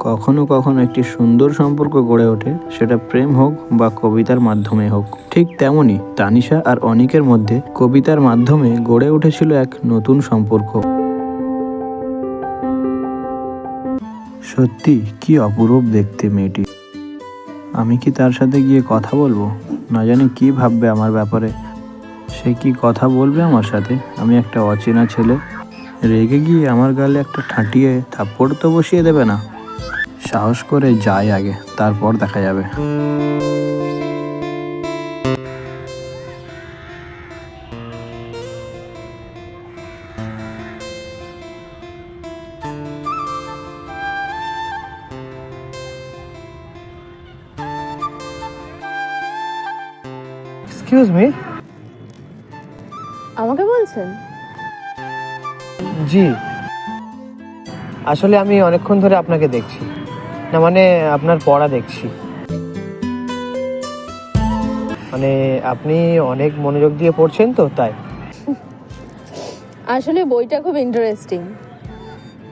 কখনো কখনো একটি সুন্দর সম্পর্ক গড়ে ওঠে, সেটা প্রেম হোক বা কবিতার মাধ্যমে হোক। ঠিক তেমনি তানিশা আর অনিকের মধ্যে কবিতার মাধ্যমে গড়ে উঠেছিল এক নতুন সম্পর্ক। সত্যি, কি অপরূপ দেখতে মেয়েটি। আমি কি তার সাথে গিয়ে কথা বলব? না জানি কি ভাববে আমার ব্যাপারে। সে কি কথা বলবে আমার সাথে? আমি একটা অচেনা ছেলে। রেগে গিয়ে আমার গালে একটা ঠাঁটিয়ে থাপ্পড় তো বসিয়ে দেবে না। সাহস করে যাই আগে তারপর দেখা যাবে। এক্সকিউজ মি আমাকে বলছেন? জি। আসলে আমি অনেকক্ষণ ধরে আপনাকে দেখছি। না মানে আপনার পড়া দেখছি। মানে আপনি অনেক মনোযোগ দিয়ে পড়ছেন তো তাই? আসলে বইটা খুব ইন্টারেস্টিং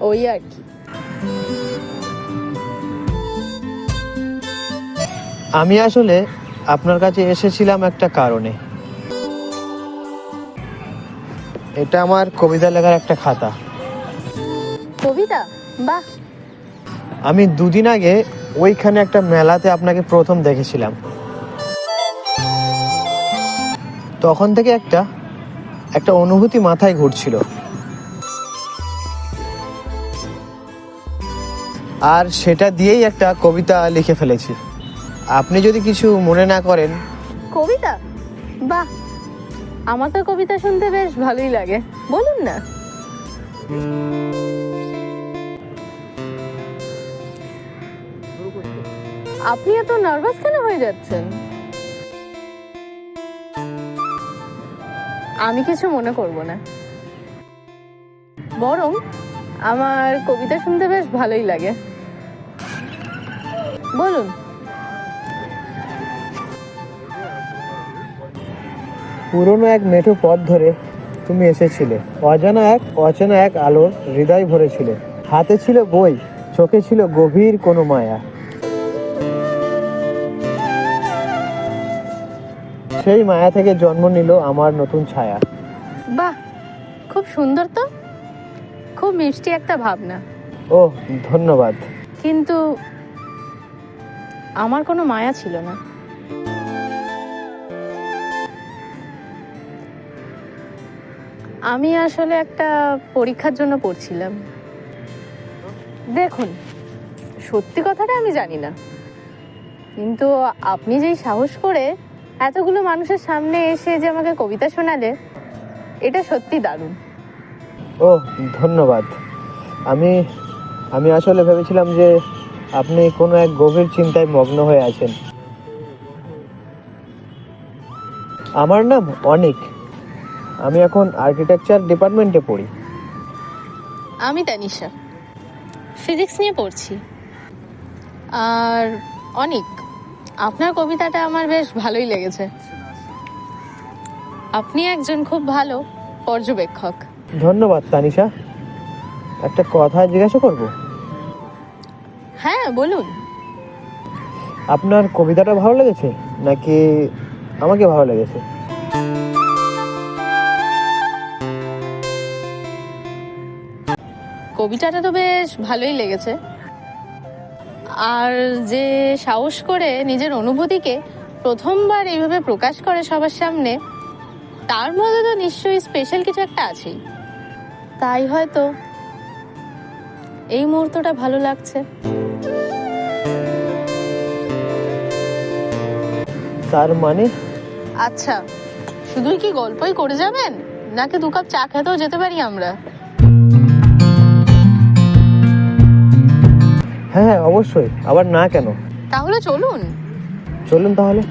ওই আর কি। আমি আসলে আপনার কাছে এসেছিলাম একটা কারণে। এটা আমার কবিতা লেখার একটা খাতা। কবিতা? বাহ! আমি দুদিন আগে ওইখানে একটা মেলাতে আপনাকে প্রথম দেখেছিলাম। তখন থেকে একটা একটা অনুভূতি মাথায় ঘুরছিল। আর সেটা দিয়েই একটা কবিতা লিখে ফেলেছি। আপনি যদি কিছু মনে না করেন। কবিতা? বাহ! আমার তো কবিতা শুনতে বেশ ভালোই লাগে। বলুন না। আপনি এত নার্ভাস কেন হয়ে যাচ্ছেন? আমি কিছু মনে করব না। বরং আমার কবিতা শুনতে বেশ ভালোই লাগে। বলুন। পুরনো এক মেঠো পথ ধরে তুমি এসেছিলে। অজানা এক অচেনা এক আলোর হৃদয় ভরেছিলে। হাতে ছিল বই, চোখে ছিল গভীর কোনো মায়া। সেই মায়া থেকে জন্ম নিল আমার নতুন ছায়া। বাহ খুব সুন্দর তো। খুব মিষ্টি একটা ভাবনা। ও ধন্যবাদ। কিন্তু আমার কোনো মায়া ছিল না। আমি আসলে একটা পরীক্ষার জন্য পড়ছিলাম। দেখুন সত্যি কথাটা আমি জানি না। কিন্তু আপনি যেই সাহস করে এতগুলো মানুষের সামনে এসে যে আমাকে কবিতা শোনালে এটা সত্যি দারুণ। ও ধন্যবাদ। আমি আমি আসলে ভেবেছিলাম যে আপনি কোনো এক গভীর চিন্তায় মগ্ন হয়ে আছেন। আমার নাম অনিক। আমি এখন আর্কিটেকচার ডিপার্টমেন্টে পড়ি। আমি তানিশা। ফিজিক্স নিয়ে পড়ছি। আর অনেক আপনার কবিতাটা আমার বেশ ভালোই লেগেছে। আপনি একজন খুব ভালো পর্যবেক্ষক। ধন্যবাদ তানিশা। একটা কথা জিজ্ঞাসা করব? হ্যাঁ বলুন। আপনার কবিতাটা ভালো লেগেছে নাকি আমাকে ভালো লেগেছে? কবিতাটা তো বেশ ভালোই লেগেছে। আর যে সাহস করে নিজের অনুভূতিকে প্রথমবার এইভাবে প্রকাশ করে সবার সামনে তার মধ্যে তো নিশ্চয়ই স্পেশাল কিছু একটা আছেই। তাই হয়তো এই মুহূর্তটা ভালো লাগছে। তার মানে? আচ্ছা শুধুই কি গল্পই করে যাবেন? নাকি দু কাপ চা খেতেও যেতে পারি আমরা? হ্যাঁ হ্যাঁ অবশ্যই। আবার না কেন? তাহলে চলুন। চলুন তাহলে।